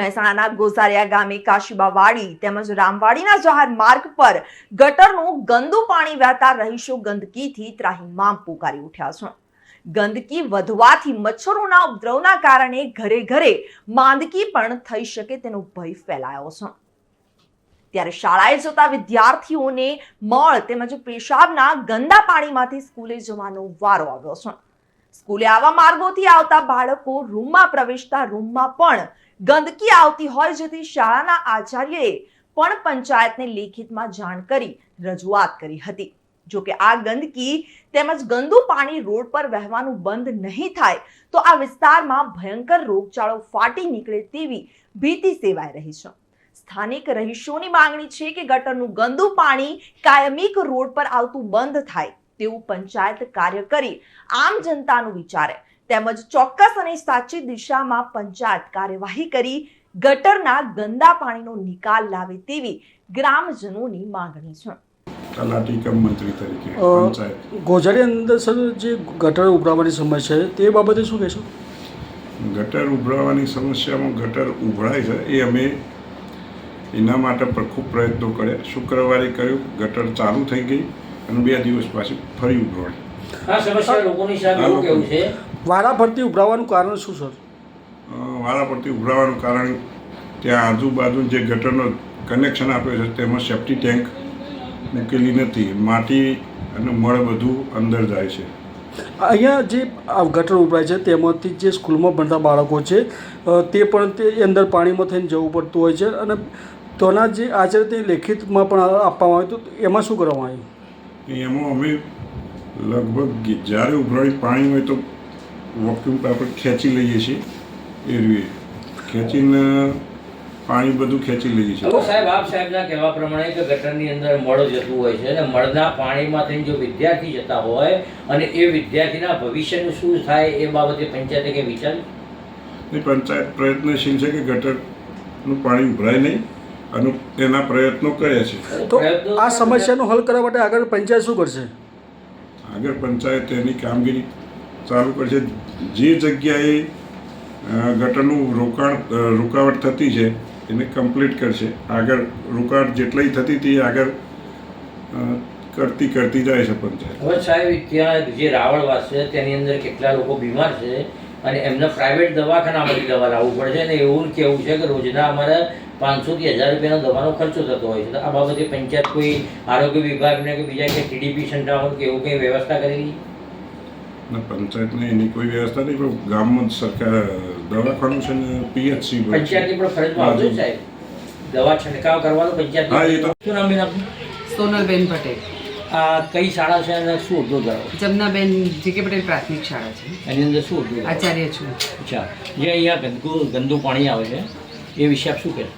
મહેસાણાના ગોઝારિયા ગામે કાશીબાવાડી તેમજ રામવાડીના જાહેર માર્ગ પર ગટરનું ગંદુ પાણી વહેતા રહીશો ગંદકીથી ત્રાહિમામ પુકારી ઉઠ્યા છે. ગંદકી વધવાથી મચ્છરોના ઉપદ્રવના કારણે ઘરે ઘરે માંદગી પણ થઈ શકે તેનો ભય ફેલાયો છે. ત્યારે શાળાએ જતા વિદ્યાર્થીઓને મળ તેમજ પેશાબના ગંદા પાણીમાંથી સ્કૂલે જવાનો વારો આવ્યો છે. સ્કૂલે આવા માર્ગોથી આવતા બાળકો રૂમમાં પ્રવેશતા રૂમમાં પણ ગંદકી આવતી હોય જેથી શાળાના આચાર્યએ પણ પંચાયતને લેખિતમાં જાણ કરી, રજૂઆત કરી હતી. જો કે આ ગંદકી તેમજ ગંદુ પાણી રોડ પર વહેવાનું બંધ નહીં થાય, તો આ વિસ્તારમાં ભયંકર રોગચાળો ફાટી નીકળે તેવી ભીતિ સેવાઈ રહી છે. સ્થાનિક રહીશોની માંગણી છે કે ગટરનું ગંદુ પાણી કાયમિક રોડ પર આવતું બંધ થાય. તેવું પંચાયત કાર્ય કરી આમ જનતાનું વિચારે. તેમજ ચોક્કસ અને સાચી દિશામાં પંચાયત કાર્યવાહી કરી ગટરના ગંદા પાણીનો નિકાલ લાવે તેવી ગ્રામજનોની માંગણી છે. તલાટી કમ મંત્રી તરીકે ગોઝારી અંદર સર જે ગટર ઉભરાવાની સમસ્યા છે તે બાબતે શું કહેશો? ગટર ઉભરાવાની સમસ્યામાં ગટર ઉભરાય છે એ અમે એના માટે પણ ખૂબ પ્રયત્નો કર્યા. શુક્રવારે કર્યું ગટર ચાલુ થઈ ગઈ. અને બે દિવસ પાછી ફરી ઉભરાણી આ સમસ્યા લોકોની સામે એવું કેવું છે? વારા ફરતી ઉભરાવાનું કારણ શું સર? અ, વારા પરથી ઉભરાવાનું કારણ ત્યાં આજુબાજુ જે ગટરનો કનેક્શન આપ્યો છે તેમાં સેફ્ટી ટેન્ક મૂકેલી નથી. માટી અને મળ બધું અંદર જાય છે. અહીંયા જે આ ગટર ઉભરાય છે તેમાંથી જે સ્કૂલમાં ભણતા બાળકો છે તે પણ તે અંદર પાણીમાં થઈને જવું પડતું હોય છે અને તોના જે આચાર્ય તે લેખિતમાં પણ આપવામાં આવે તો એમાં શું કરવામાં આવ્યું? એમાં અમે લગભગ જ્યારે ઉભરાળી પાણી હોય તો વોક્યુમ આપણે ખેંચી લઈએ છીએ એ ખેંચીને પાણી બધું ખેંચી લઈએ છીએ. હવે સાહેબ આપ સાહેબના કહેવા પ્રમાણે કે ગટરની અંદર મળ જતું હોય છે અને મળના પાણીમાંથી જો વિદ્યાર્થી જતા હોય અને એ વિદ્યાર્થીના ભવિષ્યનું શું થાય એ બાબતે પંચાયતે કંઈ વિચાર પંચાયત પ્રયત્નશીલ છે કે ગટરનું પાણી ઉભરાય નહીં. અને એના પ્રયત્નો કર્યા છે. તો આ સમસ્યાનો હલ કરવા માટે આગળ પંચાયત શું કરશે? આગળ પંચાયત એની કામગીરી ચાલુ કરશે. જે જગ્યાએ ગટરનું રોકાણ રૂકાવટ થતી છે એને કમ્પ્લીટ કરશે. આગળ રોકાણ જેટલી થતી હતી આગળ કરતી કરતી જાય છે પંચાયત. હવે સાહેબ ત્યાં જે રાવળવાસ છે તેની અંદર કેટલા લોકો બીમાર છે? અને એમને પ્રાઇવેટ દવાખાનામાંથી દવા લાવવું પડે છે અને એવું કહેવું છે કે રોજના અમારે પાંચસોથી હજાર રૂપિયાનો દવાનો ખર્ચો થતો હોય છે. તો આ બાબતે પંચાયત કોઈ આરોગ્ય વિભાગને કે બીજા કે ટીડીપી સંસ્થાઓ કે એવું કંઈ વ્યવસ્થા કરેલી? પંચાયતને એની કોઈ વ્યવસ્થા નહીં પણ ગામમાં સરકાર દવાખાનું છે ને પીએચસી પંચાયતની પણ ફરજમાં આવતું સાહેબ. દવા છંટકાવ કરવાનો પંચાયત હા, એ તો- શું નામ બેન સોનલબેન પટેલ. આ કઈ શાળા છે અને શું અડધો ધરાવો જમનાબેન જીકે પટેલ પ્રાથમિક શાળા છે. એની અંદર શું અડધો આચાર્ય છું. અચ્છા. જે અહીંયા ગંદુ ગંદુ પાણી આવે છે એ વિશે આપ શું કહેશો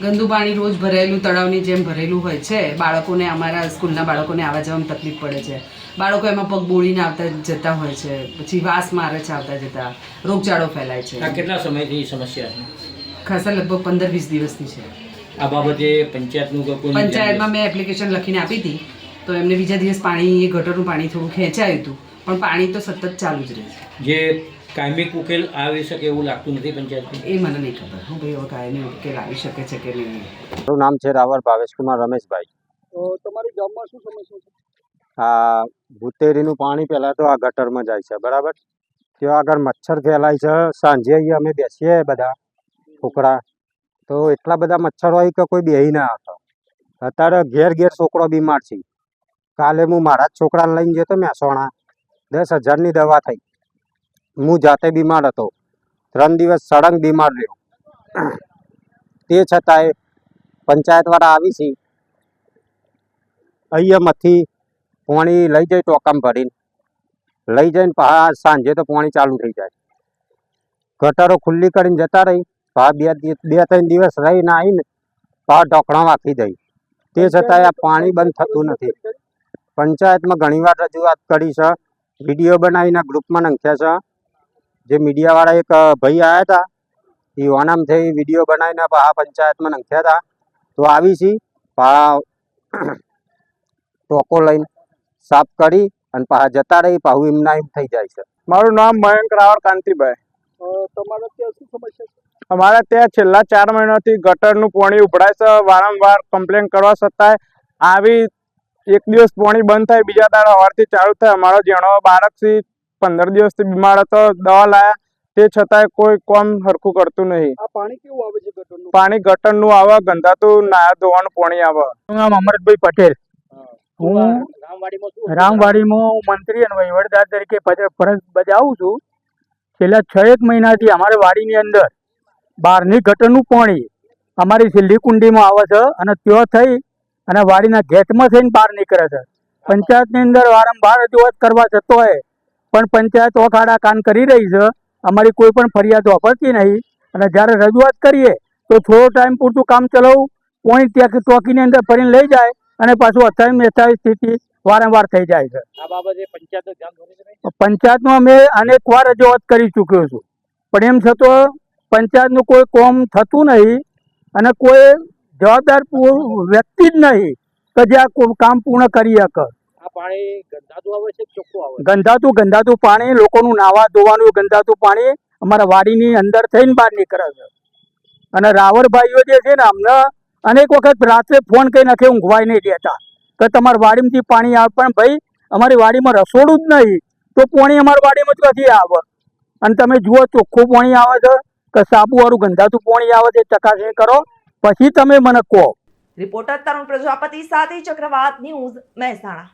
ગંદુ પાણી રોજ ભરેલું તળાવની જેમ ભરેલું હોય છે બાળકોને અમારા સ્કૂલના બાળકોને આવવા જવામાં તકલીફ પડે છે. બાળકો એમાં પગ બોળીને આવતા જતા હોય છે પછી વાસ મારે છે આવતા જતા. રોગચાળો ફેલાય આ છે કેટલા સમયથી સમસ્યા છે? ખાસા લગભગ પંદર વીસ દિવસની છે. આ બાબતે પંચાયતનું કે પંચાયતમાં મેં એપ્લિકેશન લખીને આપી હતી. તો એમને બીજા દિવસ પાણી એ ગટરનું પાણી થોડું ખેંચાયું હતું. પણ પાણી તો સતત ચાલુ જ રહે છે. જે કાયમિક ઉકેલ આવી શકે એવું લાગતું નથી પંચાયત એ મને નહીં ખબર. હું ભાઈ હવે કાયમી ઉકેલ આવી શકે છે કે નહીં? મારું નામ છે રાવર ભાવેશકુમાર રમેશભાઈ. તમારી ગામમાં શું સમસ્યા છે? આ ભૂતેરીનું પાણી પહેલાં તો આ ગટરમાં જાય છે બરાબર? ત્યાં આગળ મચ્છર ફેલાય છે સાંજે અહીંયા અમે બેસીએ બધા છોકરા તો એટલા બધા મચ્છર હોય કે કોઈ બેહી ના આવતા. અત્યારે ઘેર ઘેર છોકરો બીમાર છે. કાલે હું મારા જ છોકરાને લઈને ગયો તો મહેસાણા દસ હજારની દવા થઈ. હું જાતે બીમાર હતો. ત્રણ દિવસ સળંગ બીમાર રહ્યો. તે છતાંય પંચાયતવાળા આવી છે. અહીંયામાંથી પાણી લઈ જાય ટોકામ ભરીને. લઈ જઈને પા સાંજે તો પાણી ચાલુ થઈ જાય. ગટરો ખુલ્લી કરીને જતા રહી. પા બે બે ત્રણ દિવસ રહીને આવીને પા ઢોકણા વાંકી દઈ તે છતાંય આ પાણી બંધ થતું નથી. પંચાયતમાં ઘણીવાર રજૂઆત કરી છે. વીડિયો બનાવીને ગ્રુપમાં નાખ્યા છે. જે મીડિયાવાળા એક ભાઈ આવ્યા હતા. એ ઓનામથી વીડિયો બનાવીને આ પંચાયતમાં નાખ્યા હતા. તો આવી છે. પા ટોકો લઈને સાફ કરી અને પાછા જતા રહી. પાછું એમના એમ થઈ જાય છે. મારું નામ મયંક રાવળ કાંતિભાઈ. તમારે ત્યાં શું સમસ્યા છે? અમારે ત્યાં છેલ્લા ચાર મહિનાથી ગટરનું પાણી ઉભરાય છે. વારંવાર કમ્પ્લેન કરવા છતાંય આવી એક દિવસ પાણી બંધ થાય બીજા દાડા સવારથી ચાલુ થાય. અમારો જેણો બાળકથી પંદર દિવસથી બીમાર હતો દવા લાયા. તે છતાંય કોઈ કોમ હરખું કરતું નહીં. આ પાણી કેવું આવે છે ગટરનું? પાણી ગટરનું આવે ગંધાતું નાયા ધોવાનું પાણી આવે. નામ અમરતભાઈ પટેલ. હું. રામવાડીમાં મંત્રી અને વહીવટદાર તરીકે ફરજ ફરજ બજાવું છું. છેલ્લા છ એક મહિનાથી અમારી વાડીની અંદર બહારની ગટરનું પાણી અમારી છેલ્લી કુંડીમાં આવે છે અને ત્યાં થઈ અને વાડીના ગેટમાં થઈને બહાર નીકળે છે. પંચાયતની અંદર વારંવાર રજૂઆત કરવા જતો હોય પણ પંચાયત ઓખાડા કાન કરી રહી છે. અમારી કોઈ પણ ફરિયાદ વાપરતી નહીં. અને જ્યારે રજૂઆત કરીએ તો થોડો ટાઈમ પૂરતું કામ ચલાવવું પોઈન્ટ ત્યાં ટોકીની અંદર ફરીને લઈ જાય અને પાછું અથાવી મેથાવી સ્થિતિ વારંવાર થઈ જાય છે. પંચાયતમાં અમે અનેક વાર રજૂઆત કરી ચૂક્યો છું. પણ એમ છતાં પંચાયતનું કોઈ કોમ થતું નહીં અને કોઈ જવાબદાર વ્યક્તિ જ નહીં કે જે આ કામ પૂર્ણ કરી શકે. ગંધાતું ગંધાતું પાણી લોકોનું નાવા ધોવાનું ગંધાતું પાણી અમારા વાડીની અંદર થઈને બહાર નીકળે છે. અને રાવળ ભાઈઓ જે છે ને અમને અનેક વખત રાત્રે ફોન કરી નાખે ઊંઘવાય નહીં દેતા. કે તમારા વાડીમાંથી પાણી આવે પણ ભાઈ અમારી વાડીમાં રસોડું જ નહીં. તો પાણી અમારી વાડીમાં ક્યાંથી આવે. અને તમે જુઓ ચોખ્ખું પાણી આવે છે કે સાબુવાળું ગંધાતું પાણી આવે છે ચકાસણી કરો. પછી તમે મને કહો. રિપોર્ટર તરુણ પ્રજાપતિ સાથે ચક્રવાત ન્યૂઝ મહેસાણા.